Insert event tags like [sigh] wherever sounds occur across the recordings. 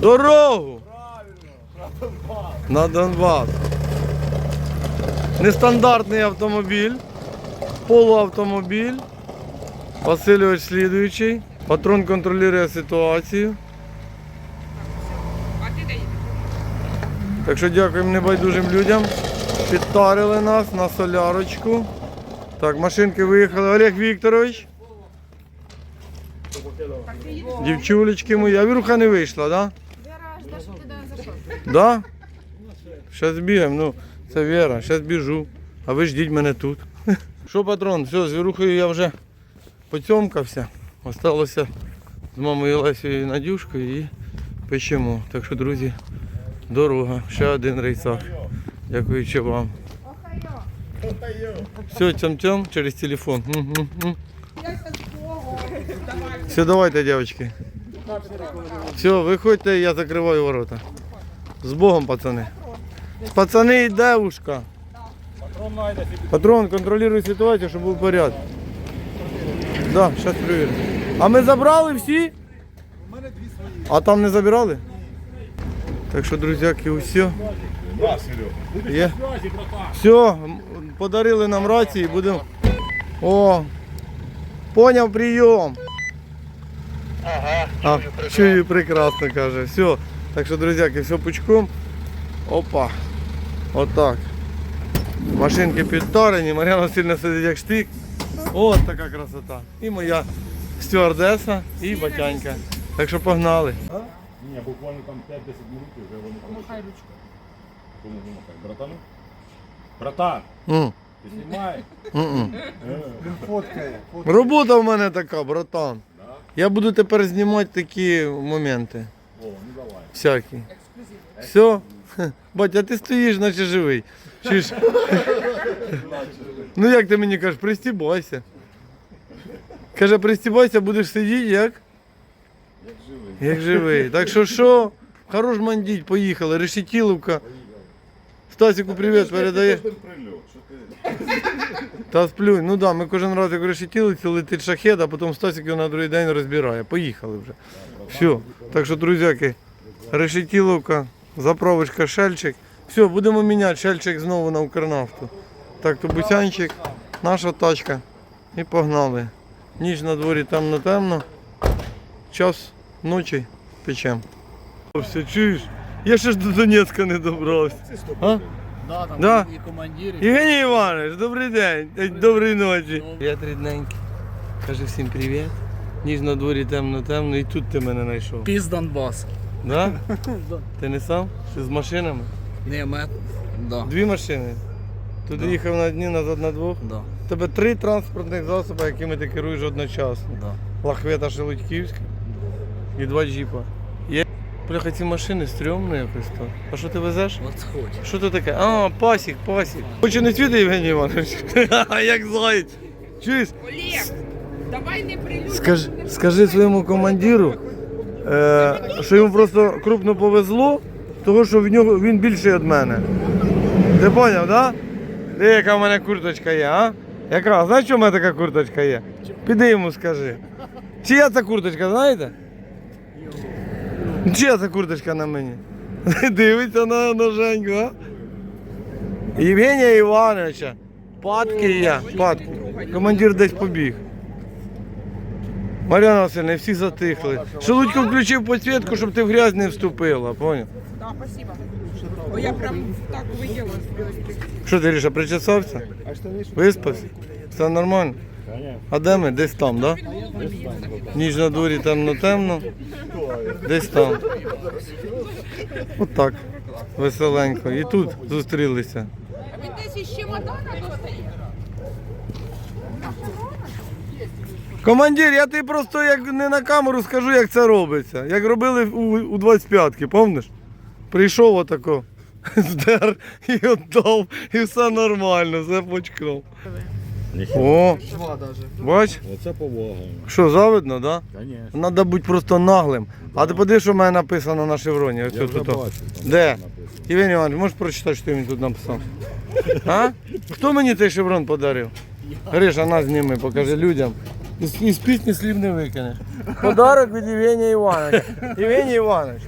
Дорогу! На Донбас. Нестандартний автомобіль, полуавтомобіль. Васильович слідуючий. Патрон контролює ситуацію. Так що дякуємо небайдужим людям. Підтарили нас на солярочку. Так, машинки виїхали. Олег Вікторович. Дівчулечки мої. А Віруха не вийшла, так? Да? Вера, жде, щоб ти до зайшов. Да? Зараз бігаємо, ну, це Віра, зараз біжу. А ви ждіть мене тут. [laughs] Що, патрон, все, з Вірухою я вже поцьомкався. Осталося з мамою Лесією і Надюшкою і печемо. Так що, друзі, дорога. Ще один рейсак. Дякуючи вам. Все, тям-тям через телефон. Все, давайте, девочки. Все, виходьте, я закриваю ворота. З Богом, пацани. Пацани і девушка. Патрон, контролюй ситуацію, щоб був порядок. Да, зараз перевірю. А ми забрали всі? А там не забирали? Так що, друзяки, усе. Є. Все, подарили нам рації, будемо. О! Поняв прийом. А, чую прекрасно каже. Все. Так що, друзяки, все пучком. Опа. Отак. Машинки підтарені, Мар'яна сильно сидить як штик. От така красота. І моя стюардеса, і батянька. Так що погнали. Ні, буквально там 5-10 минут і вже вони Помахай ручку. Кому помахай? Братану? Братан, М, ти знімаєш? м-м. Е, Робота в мене така, братан. Я буду тепер знімати такі моменти. Всякі. Все? [laughs] Батя, ти стоїш, наче живий. Чи ж? Ну як ти мені кажеш, пристібайся. Каже, пристібайся, будеш сидіти як? Як живий. Як живий. Так що що? Хорош мандіть, поїхали. Решетіловка. Стасіку привіт передає. Та сплюнь. Ну да, ми кожен раз як решетілиться, летить шахет, а потім Стасік його на другий день розбирає. Поїхали вже. Все. Так що, друзяки, решетіловка, заправочка, шельчик. Все, будемо міняти шельчик знову на Укрнафту. Так, то бусянчик, наша тачка. І погнали. Ніч на дворі темно-темно. Час ночі печем. Все, чуєш? Я ще ж до Донецька не добрався. А? Да, там Да. і командири. Євгеній Іванович, добрий день, Е, доброї ночі. Привіт, рідненький. Кажи всім привіт. Ніж на дворі темно-темно, і тут ти мене знайшов. Піз Донбас. [laughs] Да? Ти не сам? Ти з машинами? Не, мет. Да. Дві машини. Туди їхав на одні, назад на двох. Да. У тебе три транспортних засоби, якими ти керуєш одночасно. Да. Лахвета Шелудьківська і два джіпа. Є. Бляха, ці машини стрьомно якось то. А що ти везеш? От хоч. Що це таке? А, пасік, пасік. Хоче не світи, Євгеній Іванович? [laughs] Як заєць. Чуєш? Олег, давай не прилюдь. Скажи, скажи своєму командиру, що йому просто крупно повезло, тому що в нього він більший від мене. Ти зрозумів, так? Диви, яка в мене курточка є, а? Яка? Знаєш, що в мене така курточка є? Піди йому скажи. Чия ця курточка, знаєте? Чия ця курточка на мені? [laughs] Дивиться на, на а? Євгенія Івановича. Падки я. Падки. Командир десь побіг. Мар'яна Васильівна, всі затихли. Шелудько включив підсвітку, щоб ти в грязь не вступила, поняв? Да, спасибо. Бо я прям так виділа. Що ти Ріша, причесався? Виспався? Все нормально? А де ми? Десь там, так? Да? Ніж на дворі темно-темно. Десь там. Отак. Веселенько. І тут зустрілися. А він десь іще чемодана достає. Командир, я тобі просто як не на камеру скажу, як це робиться. Як робили у, у 25-ки, пам'ятаєш? Прийшов отако, [laughs] здер і віддав, і все нормально, все почком. О, бач, Оце повага. що завидно, так? Звісно. Да? Треба бути просто наглим. А ти подивись, що в мене написано на шевроні. Ось Я вже тут. бачу. там Де? написано. Євгеній Іванович, можеш прочитати, що він тут написав? А? Хто мені цей шеврон подарив? Гриша, на зніми, покажи людям. Із, із пісні слів не викинеш. Подарок від Євгенія Івановича. Євгеній Іванович,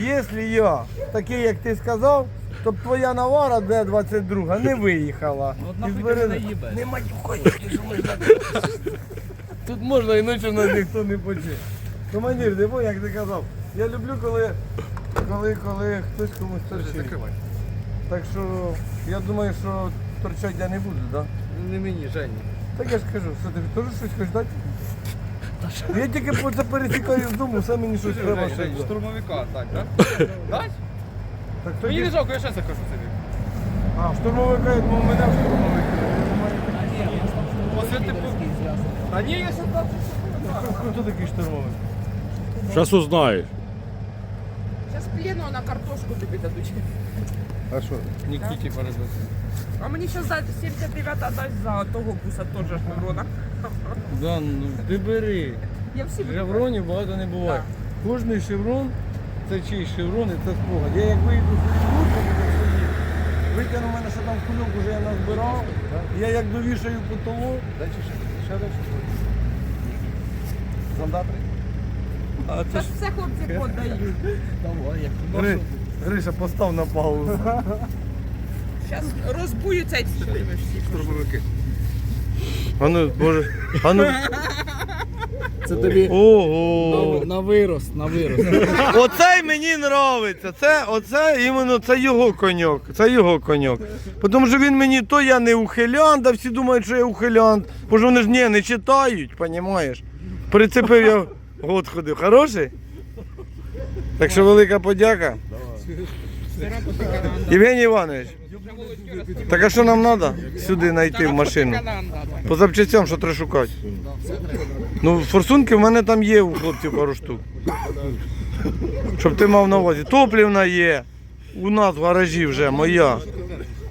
якщо я такий, як ти сказав, то б твоя навара Д-22 не виїхала. От Із нахуй ти Берези- мене? Не ти ж можна. Тут можна іначе нас ніхто не почує. Командир, диво, як ти казав. Я люблю, коли, коли, коли хтось комусь торчить. Так що я думаю, що торчать я не буду, так? Да? Не мені, Жені. Так я ж кажу, що ти теж щось хочеш дати? Я тільки по це пересікаю з дому, все мені щось треба ще. дати. Штурмовика, так, так? Дать? Так Мені не тоді... жалко, я ще закажу собі. А, штурмовика, я думав, мене в штурмовик. Оце типу. Та ні, я ще так. Хто такий штурмовик? Зараз узнаєш. Зараз плену на картошку тобі дадуть. А що? Нікіті перезвати. А мені зараз 79 дасть за того буса теж шеврона. Да, ну ти бери. Я всі Шевронів багато не буває. Кожний шеврон це чий шеврон і це спогад. Я як вийду з служби, витягну в мене ще там кульок, уже я назбирав. Я як довішаю потолок. Дальше ще, ще дальше. Зандатри? А Це ж все хлопці подають. Давай, як Гри... Гриша, постав на паузу. [laughs] Зараз розбуються ці всі. Штурмовики. А ну, боже. А ну. Це тобі Ого. на, на вирос, на вирос. Оцей мені нравиться. Це, оце іменно це його коньок. Це його коньок. Тому що він мені то я не ухилянт, а всі думають, що я ухилянт. Бо ж вони ж ні, не читають, розумієш? Прицепив я год ходив. Хороший? Так що велика подяка. Євгеній Іванович. Так а що нам треба? Сюди знайти в машину. По запчастям, що треба шукати. Ну, форсунки в мене там є у хлопців пару штук. Щоб ти мав на увазі. Топлівна є. У нас в гаражі вже моя.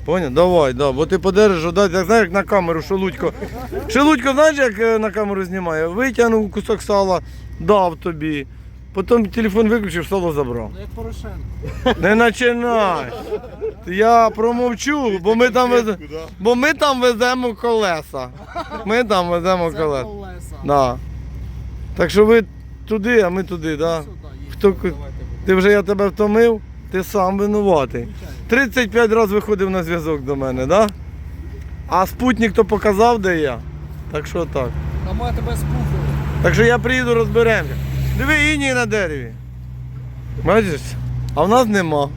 Поняв? Давай, да. Бо ти подержиш, отдай, так знаєш, як на камеру що Шелудько. Шелудько, знаєш, як е, на камеру знімає? Витягнув кусок сала, дав тобі. Потім телефон виключив, сало забрав. Як Порошенко. Не починай. Я промовчу, бо ми там вез... бо ми там веземо колеса. Ми там веземо колеса. Колеса. Да. Так що ви туди, а ми туди, да? Хто... Ти вже я тебе втомив, ти сам винуватий. 35 разів виходив на зв'язок до мене, да? А спутник то показав, де я. Так що так. А ми тебе спухали. Так що я приїду, розберемося. Диви іній на дереві. Бачиш? А в нас нема.